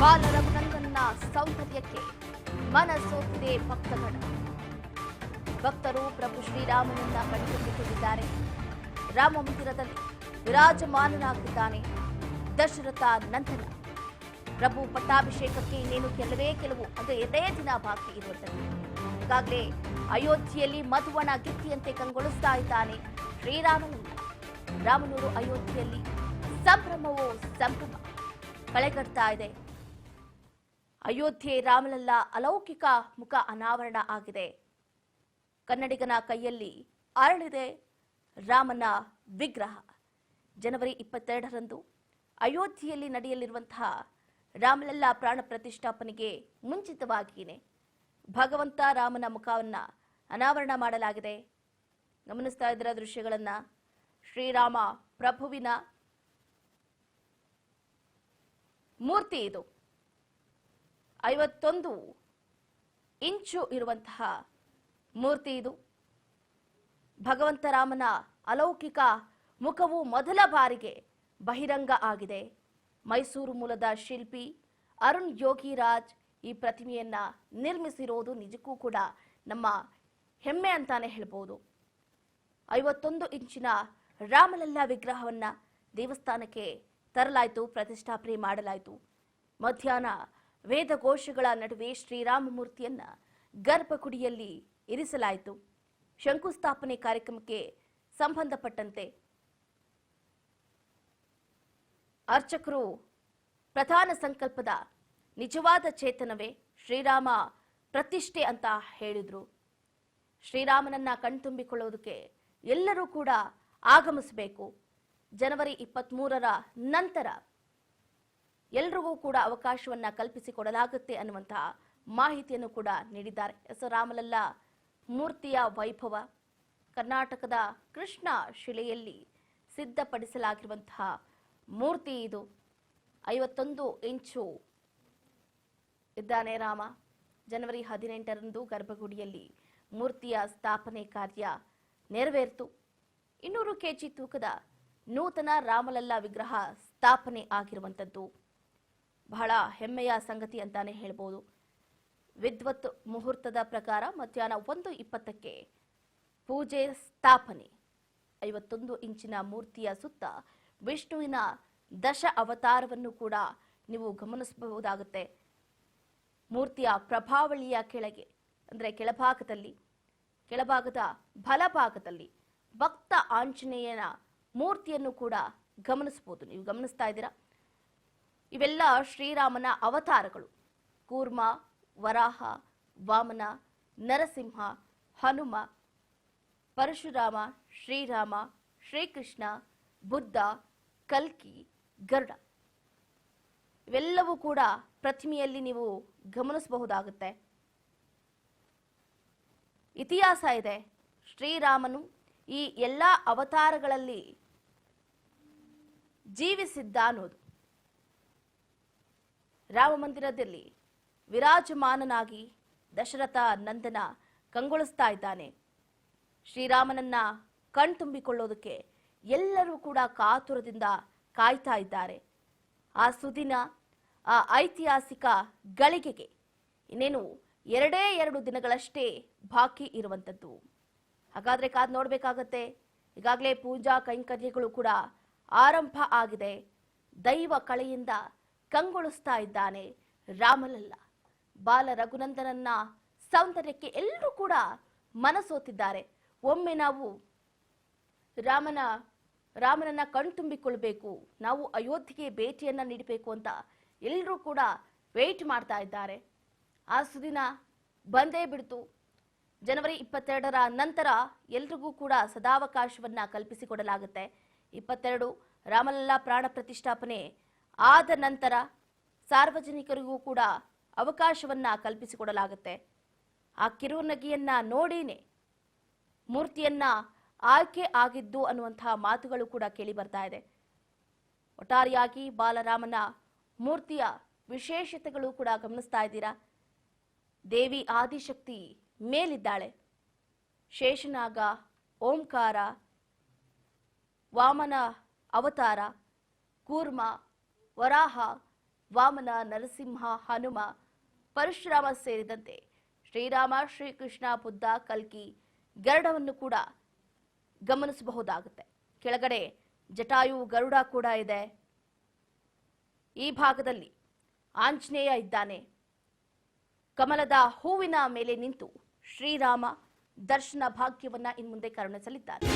ಬಾಲರಘುನಂದನ್ನ ಸೌಂದರ್ಯಕ್ಕೆ ಮನಸೋತಿದೆ ಭಕ್ತಗಣ ಭಕ್ತರು ಪ್ರಭು ಶ್ರೀರಾಮನಿಂದ ಪಡೆದುಕೊಂಡಿದ್ದಾರೆ ರಾಮ ಮಂದಿರದಲ್ಲಿ ವಿರಾಜಮಾನನಾಗಿದ್ದಾನೆ. ದಶರಥ ನಂದನ. ಪ್ರಭು ಪಟ್ಟಾಭಿಷೇಕಕ್ಕೆ ಇನ್ನೇನು ಕೆಲವೇ ಕೆಲವು, ಅಂದ್ರೆ ಎರಡೇ ದಿನ ಬಾಕಿ ಇರುವಂತದ್ದು. ಈಗಾಗಲೇ ಅಯೋಧ್ಯೆಯಲ್ಲಿ ಮಧುವನ ಗಿತ್ತಿಯಂತೆ ಕಂಗೊಳಿಸ್ತಾ ಇದ್ದಾನೆ ಶ್ರೀರಾಮನನ್ನ ರಾಮನೂರು ಅಯೋಧ್ಯೆಯಲ್ಲಿ ಸಂಭ್ರಮವೋ ಸಂಭ್ರಮ ಕಳೆಗಡ್ತಾ ಇದೆ. ಅಯೋಧ್ಯೆ ರಾಮಲಲ್ಲ ಅಲೌಕಿಕ ಮುಖ ಅನಾವರಣ ಆಗಿದೆ. ಕನ್ನಡಿಗನ ಕೈಯಲ್ಲಿ ಅರಳಿದೆ ರಾಮನ ವಿಗ್ರಹ. ಜನವರಿ ಇಪ್ಪತ್ತೆರಡರಂದು ಅಯೋಧ್ಯೆಯಲ್ಲಿ ನಡೆಯಲಿರುವಂತಹ ರಾಮಲಲ್ಲ ಪ್ರಾಣ ಪ್ರತಿಷ್ಠಾಪನೆಗೆ ಮುಂಚಿತವಾಗಿಯೇ ಭಗವಂತ ರಾಮನ ಮುಖವನ್ನು ಅನಾವರಣ ಮಾಡಲಾಗಿದೆ. ಗಮನಿಸ್ತಾ ಇದ್ರ ದೃಶ್ಯಗಳನ್ನು? ಶ್ರೀರಾಮ ಪ್ರಭುವಿನ ಮೂರ್ತಿ ಇದು. ಐವತ್ತೊಂದು ಇಂಚು ಇರುವಂತಹ ಮೂರ್ತಿ ಇದು. ಭಗವಂತ ರಾಮನ ಅಲೌಕಿಕ ಮುಖವು ಮೊದಲ ಬಾರಿಗೆ ಬಹಿರಂಗ ಆಗಿದೆ. ಮೈಸೂರು ಮೂಲದ ಶಿಲ್ಪಿ ಅರುಣ್ ಯೋಗಿರಾಜ್ ಈ ಪ್ರತಿಮೆಯನ್ನ ನಿರ್ಮಿಸಿರೋದು ನಿಜಕ್ಕೂ ಕೂಡ ನಮ್ಮ ಹೆಮ್ಮೆ ಅಂತಾನೆ ಹೇಳ್ಬೋದು. ಐವತ್ತೊಂದು ಇಂಚಿನ ರಾಮಲಲ್ಲ ವಿಗ್ರಹವನ್ನ ದೇವಸ್ಥಾನಕ್ಕೆ ತರಲಾಯಿತು, ಪ್ರತಿಷ್ಠಾಪನೆ ಮಾಡಲಾಯಿತು. ಮಧ್ಯಾಹ್ನ ವೇದಘೋಷಗಳ ನಡುವೆ ಶ್ರೀರಾಮ ಮೂರ್ತಿಯನ್ನ ಗರ್ಭಗುಡಿಯಲ್ಲಿ ಇರಿಸಲಾಯಿತು. ಶಂಕುಸ್ಥಾಪನೆ ಕಾರ್ಯಕ್ರಮಕ್ಕೆ ಸಂಬಂಧಪಟ್ಟಂತೆ ಅರ್ಚಕರು ಪ್ರಧಾನ ಸಂಕಲ್ಪದ ನಿಜವಾದ ಚೇತನವೇ ಶ್ರೀರಾಮ ಪ್ರತಿಷ್ಠೆ ಅಂತ ಹೇಳಿದ್ರು. ಶ್ರೀರಾಮನನ್ನ ಕಣ್ತುಂಬಿಕೊಳ್ಳೋದಕ್ಕೆ ಎಲ್ಲರೂ ಕೂಡ ಆಗಮಿಸಬೇಕು. ಜನವರಿ ಇಪ್ಪತ್ತ್ಮೂರರ ನಂತರ ಎಲ್ರಿಗೂ ಕೂಡ ಅವಕಾಶವನ್ನ ಕಲ್ಪಿಸಿಕೊಡಲಾಗುತ್ತೆ ಅನ್ನುವಂತಹ ಮಾಹಿತಿಯನ್ನು ಕೂಡ ನೀಡಿದ್ದಾರೆ. ಎಸ್. ರಾಮಲಲ್ಲ ಮೂರ್ತಿಯ ವೈಭವ ಕರ್ನಾಟಕದ ಕೃಷ್ಣ ಶಿಲೆಯಲ್ಲಿ ಸಿದ್ಧಪಡಿಸಲಾಗಿರುವಂತಹ ಮೂರ್ತಿ ಇದು. ಐವತ್ತೊಂದು ಇಂಚು ಇದ್ದಾನೆ ರಾಮ. ಜನವರಿ ಹದಿನೆಂಟರಂದು ಗರ್ಭಗುಡಿಯಲ್ಲಿ ಮೂರ್ತಿಯ ಸ್ಥಾಪನೆ ಕಾರ್ಯ ನೆರವೇರಿತು. ಇನ್ನೂರು ಕೆಜಿ ತೂಕದ ನೂತನ ರಾಮಲಲ್ಲ ವಿಗ್ರಹ ಸ್ಥಾಪನೆ ಆಗಿರುವಂಥದ್ದು ಬಹಳ ಹೆಮ್ಮೆಯ ಸಂಗತಿ ಅಂತಾನೆ ಹೇಳ್ಬೋದು. ವಿದ್ವತ್ ಮುಹೂರ್ತದ ಪ್ರಕಾರ ಮಧ್ಯಾಹ್ನ ಒಂದು ಇಪ್ಪತ್ತಕ್ಕೆ ಪೂಜೆ ಸ್ಥಾಪನೆ. ಐವತ್ತೊಂದು ಇಂಚಿನ ಮೂರ್ತಿಯ ಸುತ್ತ ವಿಷ್ಣುವಿನ ದಶ ಅವತಾರವನ್ನು ಕೂಡ ನೀವು ಗಮನಿಸಬಹುದಾಗುತ್ತೆ. ಮೂರ್ತಿಯ ಪ್ರಭಾವಳಿಯ ಕೆಳಗೆ, ಅಂದರೆ ಕೆಳಭಾಗದಲ್ಲಿ, ಕೆಳಭಾಗದ ಬಲಭಾಗದಲ್ಲಿ ಭಕ್ತ ಆಂಜನೇಯನ ಮೂರ್ತಿಯನ್ನು ಕೂಡ ಗಮನಿಸಬಹುದು. ನೀವು ಗಮನಿಸ್ತಾ ಇದ್ದೀರಾ? ಇವೆಲ್ಲ ಶ್ರೀರಾಮನ ಅವತಾರಗಳು. ಕೂರ್ಮ, ವರಾಹ, ವಾಮನ, ನರಸಿಂಹ, ಹನುಮ, ಪರಶುರಾಮ, ಶ್ರೀರಾಮ, ಶ್ರೀಕೃಷ್ಣ, ಬುದ್ಧ, ಕಲ್ಕಿ, ಗರುಡ. ಇವೆಲ್ಲವೂ ಕೂಡ ಪ್ರತಿಮೆಯಲ್ಲಿ ನೀವು ಗಮನಿಸಬಹುದಾಗುತ್ತೆ. ಇತಿಹಾಸ ಇದೆ. ಶ್ರೀರಾಮನು ಈ ಎಲ್ಲ ಅವತಾರಗಳಲ್ಲಿ ಜೀವಿಸಿದ್ದ ಅನ್ನೋದು ರಾಮ ಮಂದಿರದಲ್ಲಿ ವಿರಾಜಮಾನನಾಗಿ ದಶರಥ ನಂದನ ಕಂಗೊಳಿಸ್ತಾ ಇದ್ದಾನೆ. ಶ್ರೀರಾಮನನ್ನ ಕಣ್ತುಂಬಿಕೊಳ್ಳೋದಕ್ಕೆ ಎಲ್ಲರೂ ಕೂಡ ಕಾತುರದಿಂದ ಕಾಯ್ತಾ ಇದ್ದಾರೆ. ಆ ಸುದಿನ, ಆ ಐತಿಹಾಸಿಕ ಗಳಿಗೆಗೆ ಇನ್ನೇನು ಎರಡೇ ಎರಡು ದಿನಗಳಷ್ಟೇ ಬಾಕಿ ಇರುವಂಥದ್ದು ಹಾಗಾದ್ರೆ ಕಾದು ನೋಡಬೇಕಾಗತ್ತೆ. ಈಗಾಗಲೇ ಪೂಜಾ ಕೈಂಕರ್ಯಗಳು ಕೂಡ ಆರಂಭ ಆಗಿದೆ. ದೈವ ಕಳೆಯಿಂದ ಕಂಗೊಳಿಸ್ತಾ ಇದ್ದಾನೆ ರಾಮಲಲ್ಲ. ಬಾಲ ರಘುನಂದನನ್ನ ಸೌಂದರ್ಯಕ್ಕೆ ಎಲ್ಲರೂ ಕೂಡ ಮನಸೋತಿದ್ದಾರೆ. ಒಮ್ಮೆ ನಾವು ರಾಮನ, ರಾಮನನ್ನ ಕಣ್ತುಂಬಿಕೊಳ್ಬೇಕು ನಾವು ಅಯೋಧ್ಯೆಗೆ ಭೇಟಿಯನ್ನ ನೀಡಬೇಕು ಅಂತ ಎಲ್ಲರೂ ಕೂಡ ವೆಯ್ಟ್ ಮಾಡ್ತಾ ಇದ್ದಾರೆ. ಆ ಸುದಿನ ಬಂದೇ ಬಿಡ್ತು. ಜನವರಿ ಇಪ್ಪತ್ತೆರಡರ ನಂತರ ಎಲ್ರಿಗೂ ಕೂಡ ಸದಾವಕಾಶವನ್ನ ಕಲ್ಪಿಸಿಕೊಡಲಾಗುತ್ತೆ. ಇಪ್ಪತ್ತೆರಡು ರಾಮಲಲ್ಲಾ ಪ್ರಾಣ ಪ್ರತಿಷ್ಠಾಪನೆ ಆದ ನಂತರ ಸಾರ್ವಜನಿಕರಿಗೂ ಕೂಡ ಅವಕಾಶವನ್ನ ಕಲ್ಪಿಸಿಕೊಡಲಾಗುತ್ತೆ. ಆ ಕಿರುನಗೆಯನ್ನು ನೋಡಿನೇ ಮೂರ್ತಿಯನ್ನ ಆಯ್ಕೆ ಆಗಿದ್ದು ಅನ್ನುವಂತಹ ಮಾತುಗಳು ಕೂಡ ಕೇಳಿ ಬರ್ತಾ ಇದೆ. ಒಟ್ಟಾರೆಯಾಗಿ ಬಾಲರಾಮನ ಮೂರ್ತಿಯ ವಿಶೇಷತೆಗಳು ಕೂಡ ಗಮನಿಸ್ತಾ ಇದ್ದೀರಾ? ದೇವಿ ಆದಿಶಕ್ತಿ ಮೇಲಿದ್ದಾಳೆ. ಶೇಷನಾಗ ಓಂಕಾರ, ವಾಮನ ಅವತಾರ, ಕೂರ್ಮ ವರಾಹ, ವಾಮನ, ನರಸಿಂಹ, ಹನುಮ, ಪರಶುರಾಮ ಸೇರಿದಂತೆ ಶ್ರೀರಾಮ, ಶ್ರೀಕೃಷ್ಣ, ಬುದ್ಧ, ಕಲ್ಕಿ ಗರುಡವನ್ನು ಕೂಡ ಗಮನಿಸಬಹುದಾಗುತ್ತೆ. ಕೆಳಗಡೆ ಜಟಾಯು ಗರುಡ ಕೂಡ ಇದೆ. ಈ ಭಾಗದಲ್ಲಿ ಆಂಜನೇಯ ಇದ್ದಾನೆ. ಕಮಲದ ಹೂವಿನ ಮೇಲೆ ನಿಂತು ಶ್ರೀರಾಮ ದರ್ಶನ ಭಾಗ್ಯವನ್ನ ಇನ್ಮುಂದೆ ಕರುಣಿಸಲಿದ್ದಾರೆ